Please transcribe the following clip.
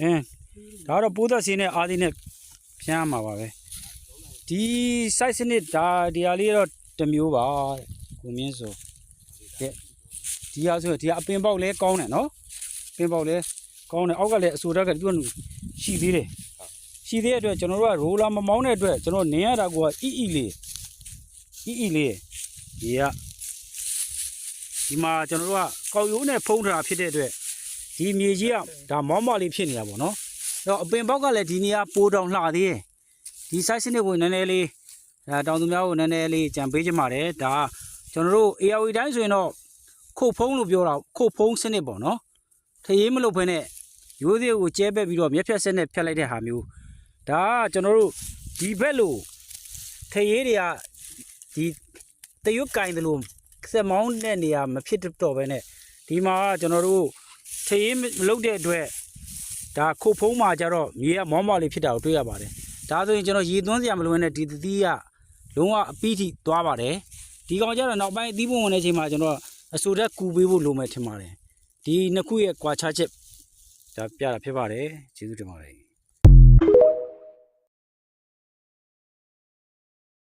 အင်းဒါကတော့ပိုးသက်စီနဲ့အာဒီနဲ့ဖြန်းရမှာပါပဲဒီ site စနစ်ဒါဒီဟာလေးတော့တစ်မျိုးပါတဲ့ကိုမြင့်ဆိုတဲ့ဒီဟာဆိုဒီဟာအပင်ပေါက်လဲကောင်းတယ်နော်အပင်ပေါက်လဲကောင်းတယ်အောက်ကလည်းအဆူတက်ကသူကရှိသေးတယ်ရှိသေးတဲ့အတွက်ကျွန်တော်တို့ကရိုလာမမောင်းတဲ့အတွက်ကျွန်တော်နင်းရတာကအီအီလေးအီအီလေးဒီကဒီမှာကျွန်တော်တို့ကကောက်ရိုးနဲ့ဖုံးထားတာဖြစ်တဲ့အတွက် ဒီမြေကြီးကဒါမောင်းမောက်လေးဖြစ်နေတာပေါ့နော်အဲ့တော့အပင်ပေါက်ကလည်းဒီနေရာပိုးတောင်လှသေးတယ်ဒီ size စနစ်ကိုနည်းနည်းလေးဒါတောင်သူများကိုနည်းနည်းလေးကြံပေးချင်ပါတယ်ဒါကျွန်တော်တို့ ARV တိုင်းဆိုရင်တော့ခုတ်ဖုံးလို့ပြောတာခုတ်ဖုံးစနစ်ပေါ့နော်ထရေးမလုပ်ဘဲနဲ့ရိုးသေးကိုကျဲပက်ပြီးတော့မျက်ဖြတ်စက်နဲ့ဖြတ်လိုက်တဲ့ဟာမျိုးဒါကကျွန်တော်တို့ဒီဘက်လို့ထရေးတွေကဒီတရွတ်ကင်တယ်လို့စက်မောင်းတဲ့နေရာမဖြစ်တော့ဘဲနဲ့ဒီမှာကကျွန်တော်တို့ ထရေးမလုပ်တဲ့အတွက်ဒါခုတ်ဖုံးမှာကြတော့မြေကမောင်းမောက်လေးဖြစ်တာကိုတွေ့ရပါတယ်ဒါဆိုရင်ကျွန်တော်ရေသွန်းစရာမလိုဘဲနဲ့ဒီသတိကလုံးဝအပီးထိသွားပါတယ်ဒီကောင်ကျတော့နောက်ပိုင်းအသီးပွင့်ဝင်တဲ့အချိန်မှာကျွန်တော်အဆူတက်ကူပေးဖို့လိုမယ်ထင်ပါတယ်ဒီနှစ်ခုရဲ့ကွာခြားချက်ဒါပြတာဖြစ်ပါတယ်ကျေးဇူးတင်ပါတယ်